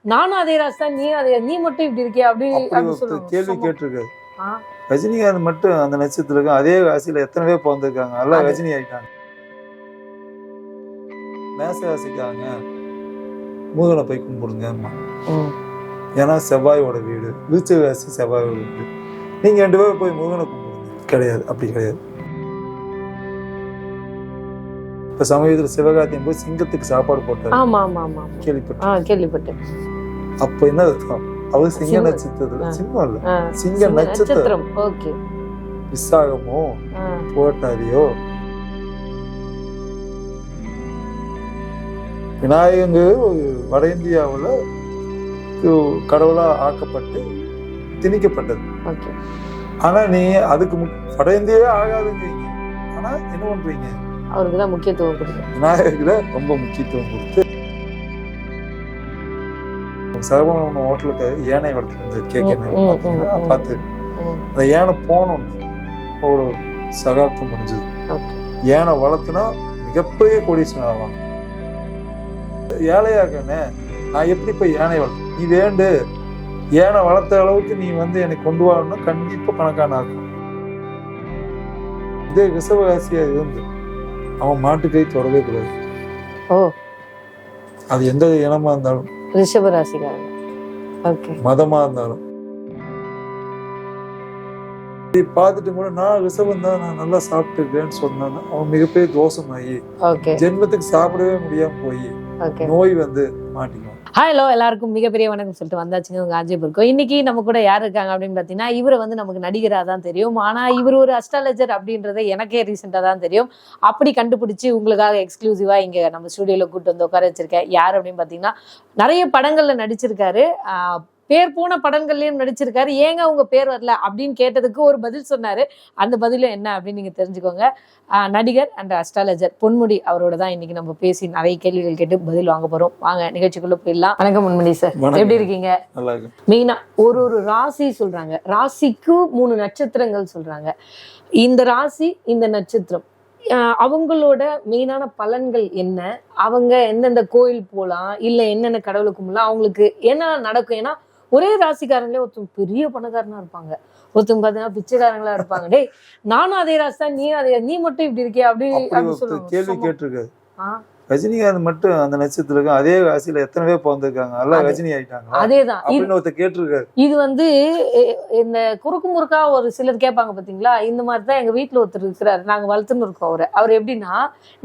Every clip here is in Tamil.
நானும் அதே ராசி தான் நீ அதே நீ மட்டும் இப்படி இருக்கியா அப்படி கேள்வி. கேட்டிருக்காரு. ரஜினிகாந்த் மட்டும் அந்த நட்சத்திரத்துக்கு அதே ராசியில எத்தனை பேர் பிறந்திருக்காங்க? அது- ரஜினி ஆயிட்டாங்க. மேச ராசிக்காங்க மூதனை போய் கும்பிடுங்க. ஏன்னா செவ்வாயோட வீடு விருச்ச ராசி செவ்வாயோட வீடு. நீங்க ரெண்டு பேரும் போய் முருகனை கும்பிடுங்க. கிடையாது அப்படி கிடையாது. இப்ப சமயத்துல சிவகார்த்தியன் போய் சிங்கத்துக்கு சாப்பாடு போட்டாரு. ஆமா ஆமா ஆமா. கேள்விப்பட்டேன். ஆ கேள்விப்பட்டேன். அப்ப என்ன அர்த்தம் அவர் சிங்க நட்சத்திரத்துல. சிம்மம் இல்ல சிங்க நட்சத்திரம். ஓகே. விசாகமோ போட்டாரியோ? விநாயகங்க வட இந்தியாவுல ஒரு கடவுளா ஆக்கப்பட்டு திணிக்கப்பட்டது. ஓகே. ஆனா நீ அதுக்கு வட இந்தியாவே ஆகாதுங்கிறீங்க. ஆனா என்ன பண்றீங்க? அவருக்கு தான் முக்கியத்துவம் கொடுக்கும் விநாயகர்ல ரொம்ப முக்கியத்துவம் கொடுத்து சரவண ஹோட்டலுக்கு யானை வளர்த்துருந்து கேட்க ம், ம், ம், ம். பார்த்து அந்த யானை போனோம் ஒரு சகாப்தம் முடிஞ்சது. யானை வளர்த்துனா மிகப்பெரிய கோடீஸ்வரன் ஆவாங்க ஏழையாக்கண்ணே நான் எப்படி போய் யானை வளர்த்து நீ வேண்டு. யானை வளர்த்த அளவுக்கு நீ வந்து எனக்கு கொண்டு வரணும்னா கண்டிப்பா பணக்காரன் ஆகும் இதே ரிசவகாசியா இருந்து அவன் மாட்டுக்கை தொடவே கூடாது. ஓ. அது எந்த இனமா இருந்தாலும். ரிஷப ராசிக்காரங்க ஓகே. மதமா இருந்தாலும். இதை பார்த்துட்டு கூட நான் ரிசவம் தான் நான் நல்லா சாப்பிட்டுருக்கேன்னு சொன்னான்னா அவன் மிகப்பெரிய தோஷமாகி ஜென்மத்துக்கு சாப்பிடவே முடியாம போய் நோய் வந்து மாட்டிக்கும். ஹலோ எல்லாருக்கும் மிகப்பெரிய வணக்கம் சொல்லிட்டு வந்தாச்சுங்க உங்க அஜய் இருக்கும் இன்னைக்கு நம்ம கூட யார் இருக்காங்க அப்படின்னு பார்த்தீங்கன்னா இவரை வந்து நமக்கு நடிகராக தான் தெரியும். ஆனா இவர் ஒரு அஸ்ட்ராலஜர் அப்படின்றத எனக்கே ரீசெண்டாக தான் தெரியும். அப்படி கண்டுபிடிச்சு உங்களுக்காக எக்ஸ்க்ளூசிவா இங்க நம்ம ஸ்டுடியோல கூட்டு வந்து உட்கார வச்சிருக்கேன். யார் அப்படின்னு பார்த்தீங்கன்னா நிறைய படங்கள்ல நடிச்சிருக்காரு. பேர் போன படங்கள்லயும் நடிச்சிருக்காரு. ஏங்க உங்க பேர் வரல? அப்படின்னு கேட்டதுக்கு ஒரு பதில் சொன்னாரு. அந்த பதிலும் என்ன அப்படின்னு நீங்க தெரிஞ்சுக்கோங்க. நடிகர் அண்ட் அஸ்ட்ராலஜர் பொன்முடி அவரோட தான் இன்னைக்கு நம்ம பேசி நிறைய கேள்விகள் கேட்டு பதில் வாங்க போறோம். வாங்க நிகழ்ச்சிக்குள்ள போயிடலாம். வணக்கம் பொன்முடி சார். எப்படி இருக்கீங்க? மெயினா ஒரு ஒரு ராசி சொல்றாங்க. ராசிக்கு மூணு நட்சத்திரங்கள் சொல்றாங்க. இந்த ராசி இந்த நட்சத்திரம். அவங்களோட மெயினான பலன்கள் என்ன? அவங்க எந்தெந்த கோயில் போலாம் இல்ல என்னென்ன கடவுளை கும்பலாம் அவங்களுக்கு என்ன நடக்கும்? ஏன்னா ஒரே ராசிக்காரங்களே ஒருத்தவங்க பெரிய பணக்காரனா இருப்பாங்க. ஒருத்தவங்க பாத்தீங்கன்னா பிச்சைக்காரங்களா இருப்பாங்க. டேய் நானும் அதே ராசி தான் நீ அதே நீ மட்டும் இப்படி இருக்கியா? அப்படி கேள்வி கேட்டிருக்காரு. ரஜினிகாந்த் மட்டும் அந்த நட்சத்திரத்துக்கு அதே ராசியில எத்தனை பேர் பிறந்திருக்காங்க? எல்லாம் ரஜினி ஆயிட்டாங்க அதேதான். ஒருத்தர் கேட்டிருக்காரு. இது வந்து இந்த குறுக்கு முறுக்கா ஒரு சிலர் கேட்பாங்க பாத்தீங்களா? இந்த மாதிரி தான் எங்க வீட்ல ஒருத்தர் இருக்கிறாரு. நாங்க வளர்த்துன்னு இருக்கோம் அவரை. அவர் எப்படின்னா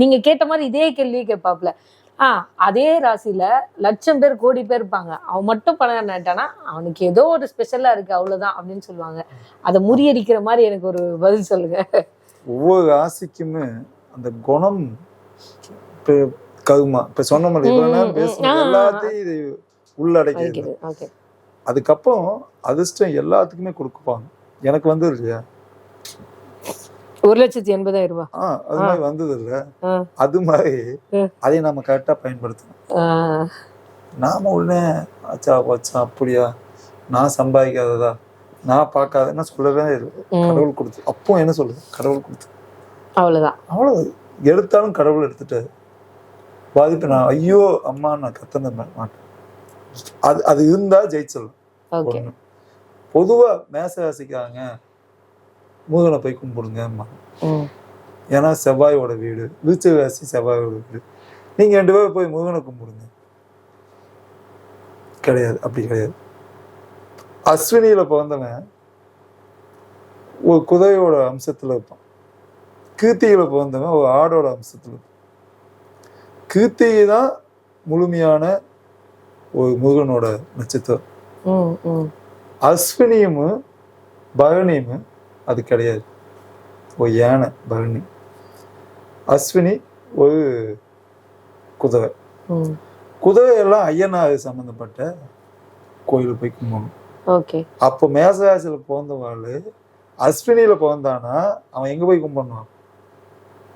நீங்க கேட்ட மாதிரி இதே கேள்வியே கேட்பாப்ல ஆ அதே ராசியில லட்சம் பேர் கோடி பேர் இருப்பாங்க. அவன் மட்டும் பணக்காரன் ஆயிட்டானா அவனுக்கு ஏதோ ஒரு ஸ்பெஷலா இருக்கு அவ்வளவுதான் அப்படின்னு சொல்லுவாங்க. அதை முறியடிக்கிற மாதிரி எனக்கு ஒரு பதில் சொல்லுங்க. ஒவ்வொரு ராசிக்குமே அந்த குணம் இப்ப கருமா. இப்ப சொன்ன மாதிரி எல்லாத்தையும் இது உள்ளடக்கியது. ஓகே அதுக்கப்புறம் அதிர்ஷ்டம் எல்லாத்துக்குமே கொடுப்பாங்க. எனக்கு வந்து இல்லையா? ஒரு லட்சத்தி எண்பதாயிரம் ரூபாய் அது மாதிரி வந்தது இல்ல. அது மாதிரி. அதை நம்ம கரெக்டா பயன்படுத்தணும். நாம உடனே அச்சா வச்சா அப்படியா? நான் சம்பாதிக்காததா? நான் பார்க்காதன்னா சொல்லவே இல்லை. உம், கடவுள் கொடுத்து. அப்போ என்ன சொல்லுது? கடவுள் கொடுத்து. அவ்வளவுதான். அவ்வளவு. எடுத்தாலும் கடவுள் எடுத்துட்டாரு பாதிப்பு நான் ஐயோ அம்மா நான் கத்தன மாட்டேன். அது அது இருந்தா ஜெயிச்சிடலாம். பொதுவா மேச ராசிக்காங்க முருகனை போய் கும்பிடுங்க ஏன்னா செவ்வாயோட வீடு. விருச்ச ராசி செவ்வாயோட வீடு. நீங்க ரெண்டு பேரும் போய் முருகனை கும்பிடுங்க. கிடையாது. அப்படி கிடையாது. அஸ்வினியில பிறந்தவன் ஒரு குதிரையோட அம்சத்துல இருப்பான். கீர்த்தியில பிறந்தவன் ஒரு ஆடோட அம்சத்துல இருப்பான். கீர்த்திகை தான் முழுமையான ஒரு முருகனோட நட்சத்திரம். அஸ்வினியும் பரணியும் அது கிடையாது. ஒரு யானை பரணி. அஸ்வினி ஒரு குதிரை ம் குதிரை எல்லாம் ஐயனார் சம்பந்தப்பட்ட கோயிலுக்கு போய் கும்பிடணும். அப்போ மேசராசியில் பிறந்தவாள் அஸ்வினியில பிறந்தானா அவன் எங்க போய் கும்பிடணும்?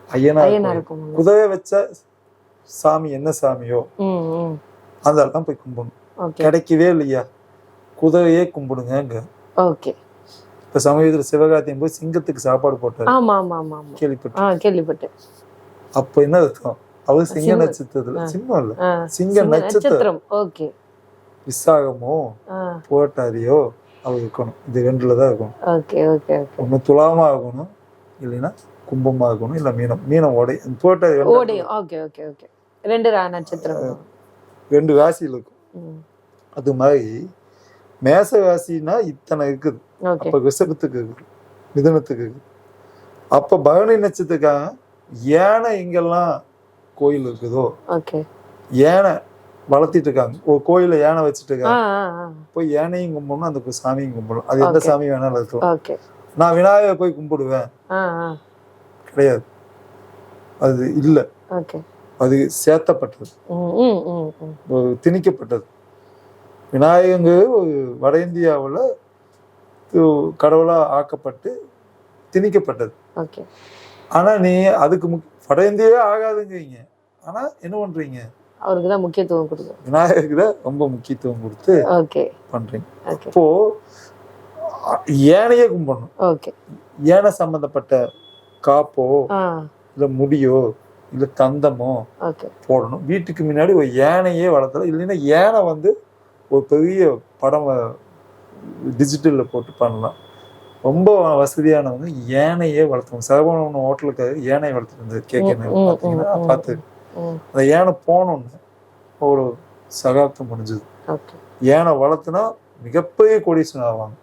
ஐயனார் குதிரை வச்ச சாமி என்ன சாமியோ அந்த இடத்தான் போய் கும்பிடணும். கிடைக்கவே இல்லையா? குதிரையே கும்பிடுங்க ஓகே. இப்ப சமயத்துல சிவகார்த்தியன் போய் சிங்கத்துக்கு சாப்பாடு போட்டாரு. ஆமா ஆமா ஆமா கேள்விப்பட்டேன். கேள்விப்பட்டேன் அப்ப என்ன அர்த்தம்? அவர் சிங்க. நட்சத்திரத்துல. சிம்மம் இல்ல. சிங்க நட்சத்திரம். ஓகே. விசாகமோ ஆ. புரட்டாதியோ அவ இருக்கணும். இது ரெண்டுல தான் இருக்கணும். Okay okay okay. ஒண்ணு துலாமா இருக்கணும் இல்லைன்னா கும்பமா இருக்கணும் இல்ல மீனம். மீனம் உடை புரட்டாதி ரெண்டு- ஓடியும் ஓகே ஓகே ஓகே. ரெண்டு ரா நட்சத்திரம். ரெண்டு ராசியில் இருக்கும். அது மாதிரி மேச ராசினா இத்தனை இருக்குது. அப்ப ரிஷபத்துக்கு இருக்குது. மிதுனத்துக்கு இருக்குது. அப்ப பரணி நட்சத்திரக்காக யானை எங்கெல்லாம் கோயில் இருக்குதோ யானை வளர்த்திட்டு இருக்காங்க. ஒரு கோயில யானை வச்சுட்டு இருக்காங்க. போய் யானையும் கும்பிடணும் அந்த சாமியும் கும்பிடணும். அது எந்த. சாமி வேணாலும் இருக்கலாம். ஓகே. நான் விநாயகர் போய் கும்பிடுவேன். கிடையாது. அது இல்லை. அது சேர்த்தப்பட்டது. திணிக்கப்பட்டது. விநாயகங்கிறது ஒரு வட இந்தியாவில் கடவுளாக ஆக்கப்பட்டு திணிக்கப்பட்டது. ஓகே. ஆனா நீ அதுக்கு முக் வட இந்தியாவே ஆகாதுங்கிறீங்க. ஆனா என்ன பண்றீங்க? அவருக்கு தான் முக்கியத்துவம் கொடுக்கும் விநாயகருக்கு தான் ரொம்ப முக்கியத்துவம் கொடுத்து ஓகே. பண்றீங்க. ஓகே. இப்போ ஏனையே கும்பிடணும். ஓகே. ஏனை சம்பந்தப்பட்ட காப்போ இல்ல முடியோ இல்ல தந்தமோ போடணும். வீட்டுக்கு முன்னாடி ஒரு யானையே வளர்த்தலாம். இல்லைன்னா யானை வந்து ஒரு பெரிய படம் டிஜிட்டல்ல போட்டு பண்ணலாம். ரொம்ப வசதியானவங்க யானையே வளர்த்துவாங்க சரவணன் ஹோட்டலுக்கு யானை வளர்த்துட்டு இருந்தது ம், பார்த்தீங்கன்னா. பார்த்து அந்த யானை போனோன்னு ஒரு சகாப்தம் முடிஞ்சது. யானை வளர்த்துனா மிகப்பெரிய கோடீஸ்வரன் ஆவாங்க.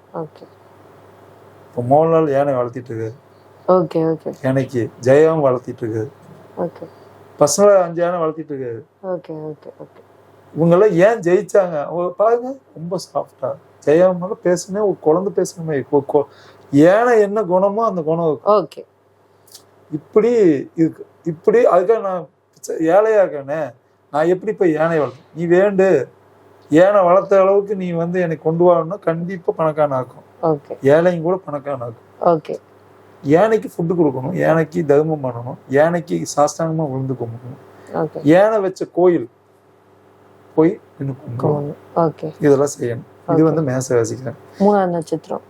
இப்போ மோகன்லால் யானை வளர்த்திட்டு இருக்காரு. ஓகே யானைக்கு ஜெயம் வளர்த்திட்டு இருக்காரு. ஓகே. பசங்களை அஞ்சு யானை வளர்த்திட்டு இருக்காரு. ஓகே. இவங்கெல்லாம் ஏன் ஜெயிச்சாங்க? அவங்க பாருங்க ரொம்ப சாஃப்டா ஜெயாமல பேசுனே ஒரு குழந்தை பேசுனமே இப்போ கொ- ஏனை என்ன குணமோ அந்த குணம் ஓகே. இப்படி இருக்கு. இப்படி அதுக்காக நான் ஏழையா இருக்கேனே நான் எப்படி போய் யானை வளர்த்தேன் நீ வேண்டு. யானை வளர்த்த அளவுக்கு நீ வந்து என்னை கொண்டு வரணும்னா கண்டிப்பா பணக்காரன் ஆக்கும். ஏழையும் கூட பணக்காரன் ஆக்கும். ஓகே. யானைக்கு ஃபுட்டு கொடுக்கணும் யானைக்கு தர்மம் பண்ணணும் யானைக்கு சாஸ்தாங்கமா விழுந்து கும்பிடணும். யானை வச்ச கோயில் போய் நின்று இதெல்லாம் செய்யணும். இது. வந்து மேச ராசிக்கிறேன் மூணாவது நட்சத்திரம்.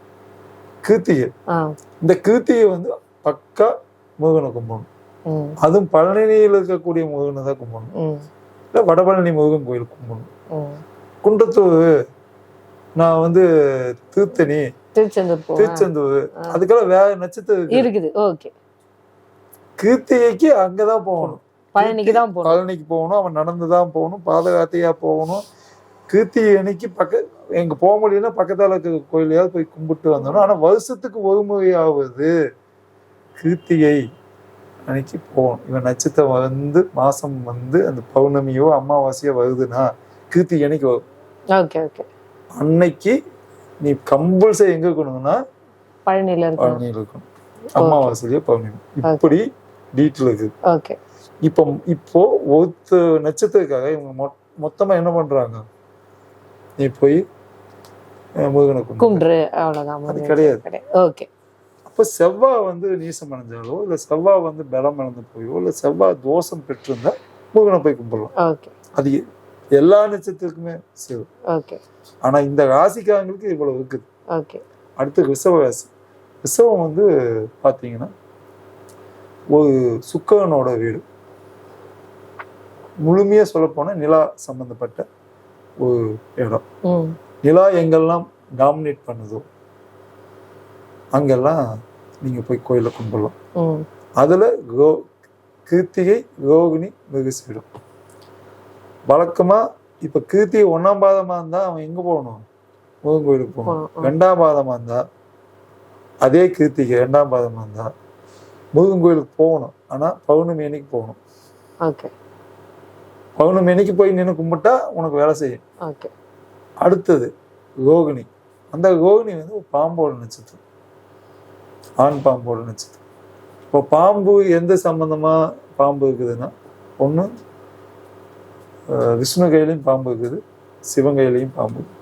கிருத்திகை. இந்த கிருத்திகை வந்து பக்கா முருகனை கும்பிடணும். அதுவும் பழனியில் இருக்கக்கூடிய முருகனை தான் கும்பிடணும். இல்லை வடபழனி முருகன் கோயில் கும்பிடணும். ம். குன்றத்தூர் நான் வந்து திருத்தணி திருச்செந்தூர் திருச்செந்தூர். அதுக்கெல்லாம் வேற நட்சத்திரம் இருக்கு. இருக்குது. ஓகே. கிருத்திகைக்கு அங்கதான் போகணும். பழனிக்கு தான் போகணும். பழனிக்கு போகணும் அவன் நடந்து தான் போகணும் பாதகாத்தையா போகணும். கிருத்திகை அன்னைக்கு பக்க எங்க போக முடியும்னா பக்கத்தால இருக்க கோயிலையாவது போய் கும்பிட்டு வந்துடணும் ஆனா வருஷத்துக்கு ஒரு முறையாவது கிருத்திகை அன்னைக்கு போகணும். இவன் நட்சத்திரம் வந்து மாசம் வந்து அந்த பௌர்ணமியோ அமாவாசையோ வருதுன்னா கிருத்திகை அன்னைக்கு வரும்? Okay okay. அன்னைக்கு நீ கம்பல்சரி எங்க இருக்கணும்னா பழனியில பழனியில் இருக்கணும். அமாவாசையோ பௌர்ணமி இப்படி டீட்டெயில் இருக்குது ஓகே. இப்போ இப்போ ஒருத்த நட்சத்திரக்காக இவங்க மொ- மொத்தமா என்ன பண்றாங்க? நீ போய் முருகனை கும்பிடு. கும்பிட்ரு அவ்வளவுதான் அது கிடையாது. ஓகே. அப்ப செவ்வாய் வந்து நீசம் அடைஞ்சாலோ இல்ல செவ்வாய் வந்து பலம் இழந்து போயோ இல்ல செவ்வாய் தோஷம் பெற்றிருந்தா முருகனை போய் கும்பிடலாம். ஓகே. அது எல்லா நட்சத்திரத்துக்குமே சரி ஓகே. ஆனா இந்த ராசிக்காரங்களுக்கு இவ்வளவு இருக்குது. ஓகே. அடுத்து ரிஷப ராசி. ரிஷபம் வந்து பாத்தீங்கன்னா ஒரு சுக்கரனோட வீடு. முழுமையா சொல்ல நிலா சம்பந்தப்பட்ட ஒரு இடம். நிலா எங்கெல்லாம் டாமினேட் பண்ணுதோ அங்கெல்லாம் நீங்க போய் கோயிலை கும்பிடலாம். அதுல கோ கிருத்திகை ரோகிணி மிருகசீடம் வழக்கமா இப்ப கிருத்திகை ஒண்ணாம் பாதமா இருந்தா அவன் எங்க போகணும்? முருகன் கோயிலுக்கு போகணும். ரெண்டாம் பாதமா இருந்தா அதே கிருத்திகை ரெண்டாம் பாதமா இருந்தா முருகன் கோயிலுக்கு போகணும். ஆனா பௌர்ணமி அன்னைக்கு போகணும். ஓகே. பௌர்ணமி அன்னைக்கு போய் நின்று கும்பிட்டா உனக்கு வேலை செய்யும். அடுத்தது ரோகிணி அந்த ரோகிணி வந்து பாம்போட நட்சத்திரம். ஆண் பாம்போட நட்சத்திரம். இப்போ பாம்பு எந்த சம்பந்தமா பாம்பு இருக்குதுன்னா ஒன்று விஷ்ணு கையிலையும் பாம்பு இருக்குது சிவன் கையிலையும் பாம்பு இருக்குது.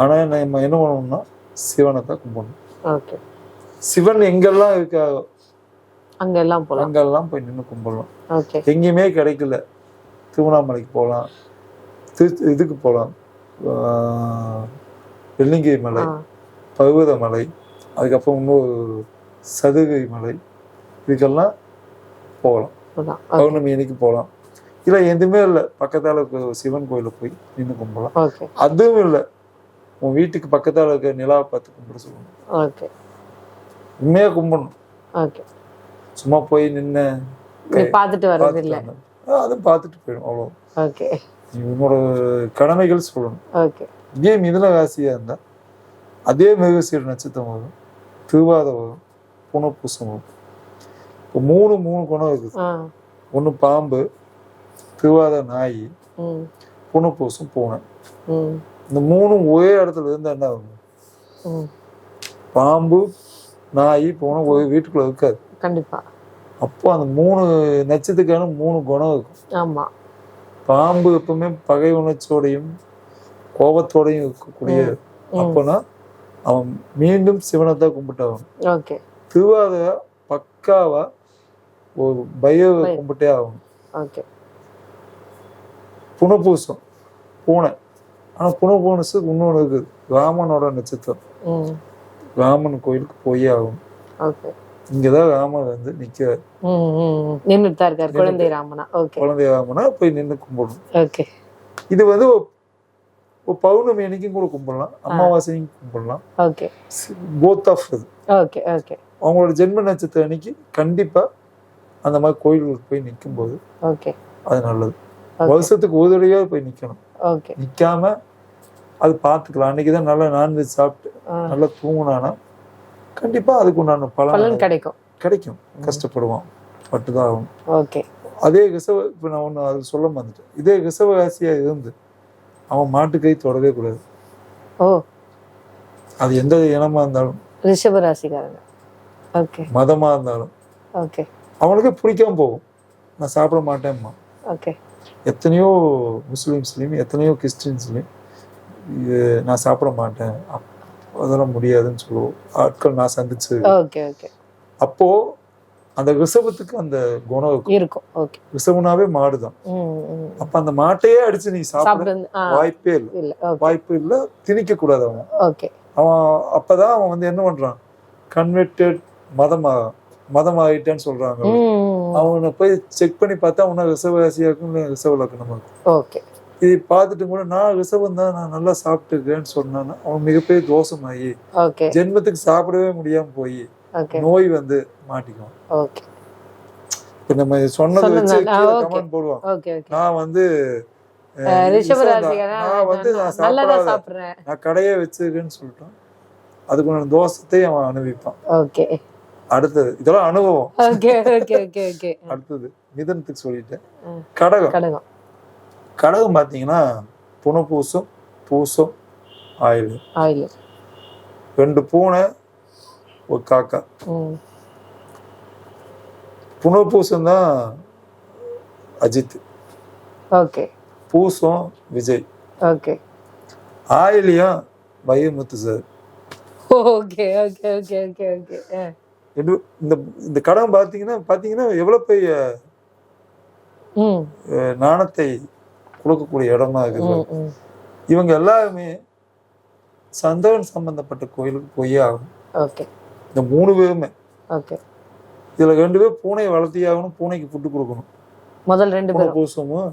ஆனா நம்ம என்ன பண்ணணும்னா சிவனை தான் கும்பிடணும். ஓகே. சிவன் எங்கெல்லாம் இருக்காரோ அங்க எல்லாம் போலாம். அங்கெல்லாம் போய் நின்று கும்பிடலாம். எங்கேயுமே கிடைக்கல. திருவண்ணாமலைக்கு போகலாம். திரு இதுக்கு போகலாம். வெள்ளிங்கிரி மலை பர்வத மலை அதுக்கப்புறம் இன்னொரு சதுரகிரி மலை இதுக்கெல்லாம் போகலாம். பௌர்ணமி அன்னைக்கு போகலாம். இல்லை எதுவுமே இல்லை. பக்கத்தால இருக்க சிவன் கோயில போய் நின்று கும்பிடலாம். அதுவும் இல்லை. உன் வீட்டுக்கு பக்கத்தால இருக்க நிலாவை பார்த்து கும்பிட சொல்லணும். ஓகே. உண்மையா கும்பிடணும். சும்மா போய் நின்று பார்த்துட்டு வர்றது இல்ல. அதுவும் பார்த்துட்டு போயிடும் அவ்வளோ. ஓகே. உன்னோட கடமைகள் சொல்லணும். ஓகே. இதே மிதுன ராசியா இருந்தா அதே மிருகசீர நட்சத்திரம் வரும் திருவாத வரும் புனப்பூசம் வரும். இப்போ மூணு மூணு குணம் இருக்குது. ஒன்று பாம்பு திருவாத நாய் புனப்பூசம் பூனை. இந்த மூணும் ஒரே இடத்துல இருந்தா என்ன ஆகும்? பாம்பு நாய் பூனை ஒரே வீட்டுக்குள்ள இருக்காது. கண்டிப்பா. அப்போ அந்த மூணு நட்சத்திரக்கான மூணு குணம் இருக்கும். ஆமா. பாம்பு எப்பவுமே பகை உணர்ச்சியோடையும் கோபத்தோடையும் இருக்கக்கூடிய அப்போனா அவன் மீண்டும் சிவனை தான் கும்பிட்டாகணும் ஓகே. திருவாதிரை பக்காவா ஒரு பய. கும்பிட்டே ஆகணும். ஓகே. புனப்பூசம் பூனை. ஆனா புனப்பூசத்துக்கு இன்னொன்று இருக்குது ராமனோட நட்சத்திரம். ராமன் கோயிலுக்கு போயே ஆகணும். ஓகே. இங்கதான் ராமன் வந்து நிக்க. ம் ம் நின்றுட்டு தான் இருக்காரு. குழந்தை ராமனா? ஓகே. குழந்தை ராமனா போய் நின்று கும்பிடணும். ஓகே. இது வந்து பௌர்ணமி அன்னைக்கும் கூட கும்பிடலாம். அமாவாசையும் கும்பிடலாம். ஓகே. போத் ஆஃப் இது. Okay okay. அவங்களோட ஜென்ம நட்சத்திரம் அன்னைக்கு கண்டிப்பா அந்த மாதிரி கோயில்களுக்கு போய் நிற்கும் போது ஓகே. அது நல்லது. வருஷத்துக்கு ஒரு தடவையாவது போய் நிக்கணும். ஓகே. நிக்காம அது பார்த்துக்கலாம். அன்னைக்கு தான் நல்லா நான்வெஜ் சாப்பிட்டு நல்லா தூங்குனானா கண்டிப்பா அதுக்கு உண்டான பலன் கிடைக்கும். கிடைக்கும். கஷ்டப்படுவான் பட்டுதான் ஆகும் ஓகே. அதே ரிசவ இப்போ நான் ஒன்று அது சொல்ல வந்துட்டேன் இதே ரிசவ ராசியா இருந்து அவன் மாட்டு கை தொடவே கூடாது. ஓ. அது எந்த இனமா இருந்தாலும். ரிஷப ராசிக்காரங்க ஓகே. மதமா இருந்தாலும். ஓகே. அவனுக்கு பிடிக்காம போகும். நான் சாப்பிட மாட்டேன்மா ஓகே. எத்தனையோ முஸ்லீம்ஸ்லையும் எத்தனையோ கிறிஸ்டின்ஸ்லையும் நான் சாப்பிட மாட்டேன். அதெல்லாம் முடியாதுன்னு சொல்லுவோம். ஆட்கள் நான் சந்திச்சு ஓகே ஓகே. அப்போ அந்த ரிசவத்துக்கு அந்த குணம் இருக்கும். ஓகே. ரிசவனாவே மாடுதான். ம் ம். அப்ப அந்த மாட்டையே அடிச்சு நீ சாப்பிட வாய்ப்பே இல்லை. வாய்ப்பு இல்லை திணிக்க கூடாது அவன். ஓகே. அவன் அப்பதான் அவன் வந்து என்ன பண்றான்? கன்வெர்டட் மதமா மதம் ஆயிட்டேன்னு சொல்றாங்க அவனை போய் செக் பண்ணி பார்த்தா அவனை ரிசவராசியா இருக்கும் இல்லை ரிசவ லக்கணமா இருக்கும் ஓகே. இதை பார்த்துட்டு கூட நான் ரிசவம் தான் நான் நல்லா சாப்பிட்டுருக்கேன்னு சொன்னான்னா அவன் மிகப்பெரிய தோஷமாகி ஜென்மத்துக்கு சாப்பிடவே முடியாம போய் நோய் வந்து மாட்டிக்கும் இப்ப நம்ம சொன்னதை வச்சு. Comment okay. நான் வந்து நான் வந்து நான் சாப்பிடாத நான் கடையே வச்சிருக்கேன்னு சொல்லிட்டான் அதுக்குள்ள தோஷத்தை அவன் அனுபவிப்பான். அடுத்தது இதெல்லாம் அனுபவம். அடுத்தது மிதனத்துக்கு சொல்லிட்டேன். கடகம். கடகம் பார்த்தீங்கன்னா புனப்பூசம் பூசம் ஆயில் ஆயில் ரெண்டு பூனை ஒரு காக்கா. ம். புனர்பூசம் தான் அஜித். ஓகே. பூசம் Vijay. Okay. Ayilyam Vairamuthu sir. Okay okay okay okay okay. இந்த இந்த கடன் பார்த்தீங்கன்னா பார்த்தீங்கன்னா எவ்வளோ பெரிய நாணத்தை கொடுக்கக்கூடிய இடமா இருக்குது. இவங்க எல்லாருமே சந்திரன் சம்பந்தப்பட்ட கோயிலுக்கு போயே ஆகும் இந்த மூணு பேருமே. இதுல ரெண்டு பேர் பூனையை வளர்த்தி ஆகணும் பூனைக்கு ஃபுட்டு கொடுக்கணும். முதல் ரெண்டு பேரும். பூசமும்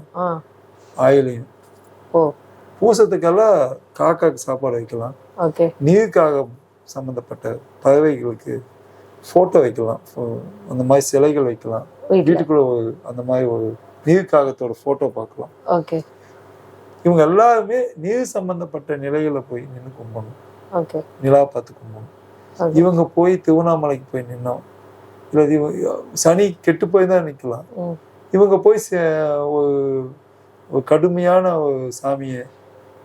ஆயிலையும். பூசத்துக்கெல்லாம் காக்காக்கு சாப்பாடு வைக்கலாம். ஓகே. நீர்க்காகம் சம்பந்தப்பட்ட பறவைகளுக்கு ஃபோட்டோ வைக்கலாம். அந்த மாதிரி சிலைகள் வைக்கலாம். வீட்டுக்குள்ள ஒரு அந்த மாதிரி ஒரு நீர்க்காகத்தோட ஃபோட்டோ பார்க்கலாம். ஓகே இவங்க எல்லாருமே நீர் சம்பந்தப்பட்ட நிலைகளை போய் நின்று கும்பிடணும். நிலா பார்த்து கும்பிடணும். இவங்க போய் திருவண்ணாமலைக்கு போய் நின்னோம். இல்லை இவ- சனி கெட்டு போய் தான் நிற்கலாம் இவங்க போய் ஒரு கடுமையான ஒரு சாமியை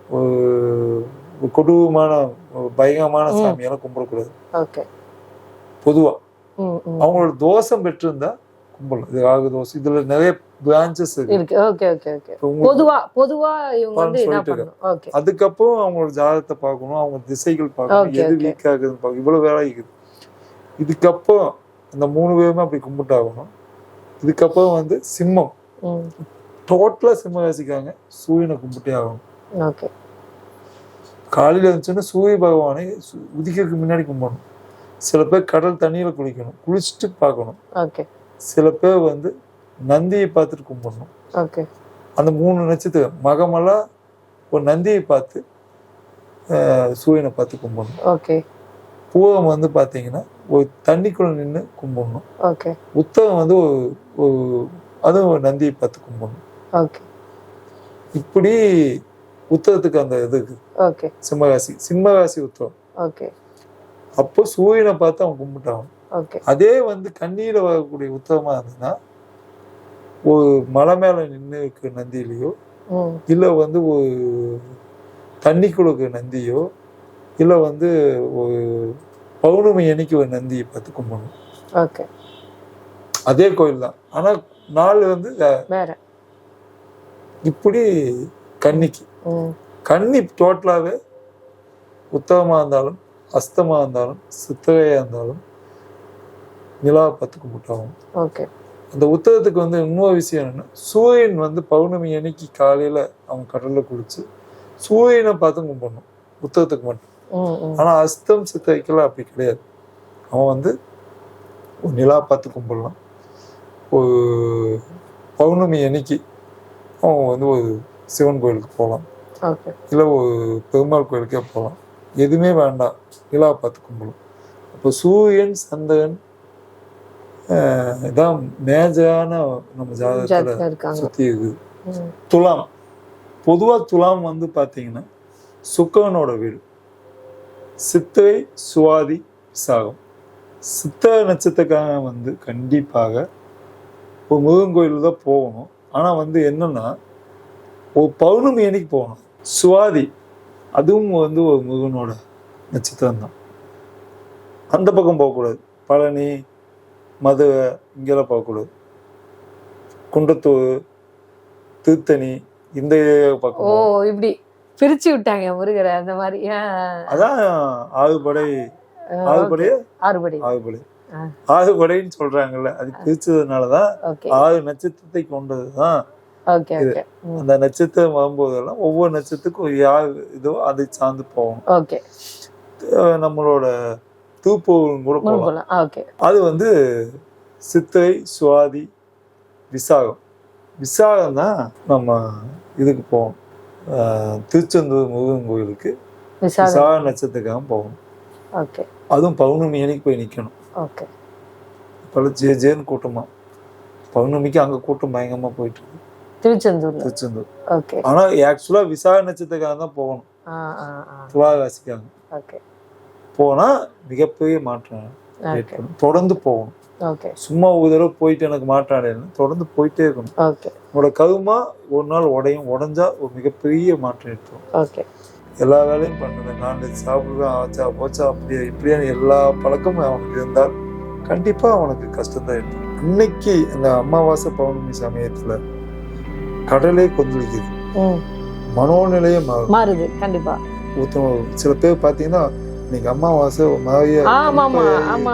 ஒரு கொடூரமான பயங்கரமான. சாமியெல்லாம் கும்பிடக்கூடாது. பொதுவா. அவங்களோட தோஷம் பெற்றிருந்தா கும்பலாம் இது ராகு தோஷம் இதுல நிறைய பிரான்ச்சஸ் இருக்கு. ஓகே ஓகே ஓகே பொதுவா பொதுவா இவங்க வந்து என்ன ஓகே அதுக்கப்புறம் அவங்களோட ஜாதகத்தை பார்க்கணும். அவங்க திசைகள் பார்க்கணும். எது. வீக் ஆகுதுன்னு பார்க்கணும். இவ்வளவு வேலை இருக்குது. இதுக்கப்புறம் அந்த மூணு பேருமே அப்படி கும்பிட்டாகணும். இதுக்கப்புறம் வந்து சிம்மம். டோட்டலா சிம்ம ராசிக்காங்க சூரியனை கும்பிட்டே ஆகணும். ஓகே காலையில இருந்துச்சுன்னா சூரிய பகவானை உதிக்கிறதுக்கு முன்னாடி கும்பிடணும். சில பேர் கடல் தண்ணியில குளிக்கணும். குளிச்சுட்டு பார்க்கணும். ஓகே சில பேர் வந்து நந்தியை பார்த்துட்டு கும்பிடணும். ஓகே அந்த மூணு நட்சத்திரம் மகமெல்லாம் ஒரு நந்தியை பார்த்து சூரியனை பார்த்து கும்பிடணும். ஓகே பூவம் வந்து பார்த்தீங்கன்னா ஒரு தண்ணிக்குள்ள நின்று கும்பிடணும். ஓகே உத்தகம் வந்து ஒரு ஒரு அதுவும் ஒரு நந்தியை பார்த்து கும்பிடணும். ஓகே இப்படி உத்தகத்துக்கு அந்த இது இருக்கு. ஓகே சிம்மராசி சிம்மராசி உத்தரம் ஓகே அப்போ சூரியனை பார்த்து அவன் கும்பிட்டான். ஓகே அதே வந்து கண்ணீர வரக்கூடிய உத்தரமா இருந்ததுன்னா ஒரு மலை மேல நின்று இருக்க நந்தியிலையோ இல்ல வந்து ஒரு தண்ணிக்குள்ள இருக்க நந்தியோ இல்ல வந்து ஒரு பௌர்ணமி அன்னைக்கு ஒரு நந்தியை பார்த்து கும்பிடணும். ஓகே அதே கோயில் தான். ஆனா நாள் வந்து வேற. இப்படி கன்னிக்கு. ம். கன்னி டோட்டலாகவே உத்தமமா இருந்தாலும் அஸ்தமா இருந்தாலும் சித்திரையா இருந்தாலும் நிலாவை பார்த்து கும்பிட்டாகும் ஓகே அந்த உத்தரத்துக்கு வந்து இன்னொரு விஷயம் என்னன்னா சூரியன் வந்து பௌர்ணமி அன்னைக்கு காலையில அவன் கடல்ல குளிச்சு சூரியனை பார்த்து கும்பிடணும். உத்தரத்துக்கு மட்டும். ம் ம். ஆனா அஸ்தம் சித்திரைக்கெல்லாம் அப்படி கிடையாது. அவன் வந்து ஒரு நிலா பார்த்து கும்பிடலாம். ஒரு பௌர்ணமி அன்னைக்கு அவன் வந்து ஒரு சிவன் கோயிலுக்கு போகலாம். இல்லை ஒரு பெருமாள் கோயிலுக்கே போகலாம். எதுவுமே வேண்டாம். நிலா பார்த்து கும்பிடலாம் அப்போ சூரியன் சந்திரன் இதான் மேஜரான நம்ம ஜாதகத்தில் சுற்றி இருக்குது துலாம். பொதுவாக துலாம் வந்து பார்த்தீங்கன்னா சுக்கரனோட வீடு. சித்திரை சுவாதி விசாகம் சித்திரை நட்சத்திரக்காரன் வந்து கண்டிப்பாக ஒரு முருகன் கோயில் தான் போகணும். ஆனால் வந்து என்னன்னா ஒரு பௌர்ணமி அன்னைக்கு போகணும். சுவாதி அதுவும் வந்து ஒரு முருகனோட நட்சத்திரம் தான் அந்த பக்கம் போகக்கூடாது. பழனி மதுரை இங்கெல்லாம் போகக்கூடாது குண்டத்தூர் திருத்தணி இந்த ஏரியா ஓ பக்கம் இப்படி பிரிச்சு விட்டாங்க முருகரை அந்த மாதிரி. அதான் ஆறுபடை ஆறுபடை ஆறுபடி. ஆறுபடை. ஆறுபடைன்னு சொல்றாங்கல்ல அது பிரிச்சதுனாலதான் ஆறு நட்சத்திரத்தை கொண்டதுதான் அந்த நட்சத்திரம் வரும்போதெல்லாம் ஒவ்வொரு நட்சத்திரத்துக்கும் யார் இதோ அதை சார்ந்து அஹ் நம்மளோட தூப்பூரும் கூட போகலாம் அது வந்து சித்திரை சுவாதி விசாகம். விசாகம் தான் நம்ம இதுக்கு அஹ் திருச்செந்தூர் முருகன் கோயிலுக்கு விசாக நட்சத்திரக்காக போகணும் ஓகே. அதுவும் பௌர்ணமி அன்னைக்கு போய் நிற்கணும் ஓகே. இப்போல்லாம் ஜே ஜேன்னு கூட்டமா. பௌர்ணமிக்கு அங்கே கூட்டம் பயங்கரமாக போயிட்டு இருக்கு திருச்செந்தூர்ல? திருச்செந்தூர். ஓகே. ஆனால் ஆக்சுவலாக விசாக நட்சத்திரக்காக தான் போகணும். ஆ. துளாராசிக்காக. ஓகே. போனால் மிகப்பெரிய மாற்றம் ஏற்படும். தொடர்ந்து போகணும். சும்மா ஒரு தடவை போயிட்டு எனக்கு மாற்றம் அடையணும் தொடர்ந்து போயிட்டே இருக்கணும். உங்களோட கருமா ஒரு நாள் உடையும். உடைஞ்சா ஒரு மிகப்பெரிய மாற்றம் ஏற்படும். எல்லா வேலையும் பண்ணுவேன் நான்வெஜ் சாப்பிடுவேன் ஆச்சா போச்சா அப்படியே இப்படியே எல்லா பழக்கமும் அவனுக்கு இருந்தால் கண்டிப்பா அவனுக்கு கஷ்டம் தான் இருக்கும் இன்னைக்கு இந்த அமாவாசை பௌர்ணமி சமயத்துல கடலே கொந்தளிக்குது மனோநிலையே மாறும் மாறுது. கண்டிப்பா. சில பேர் பார்த்தீங்கன்னா இன்னைக்கு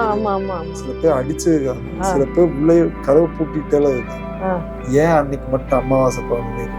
ஆமா ஆமா சில பேர் அடிச்சிருக்காங்க. சில பேர் உள்ளே கதவை பூட்டிட்டால இருக்காங்க. ஆ. ஏன் அன்னைக்கு மட்டும் பௌர்ணமி இருக்கு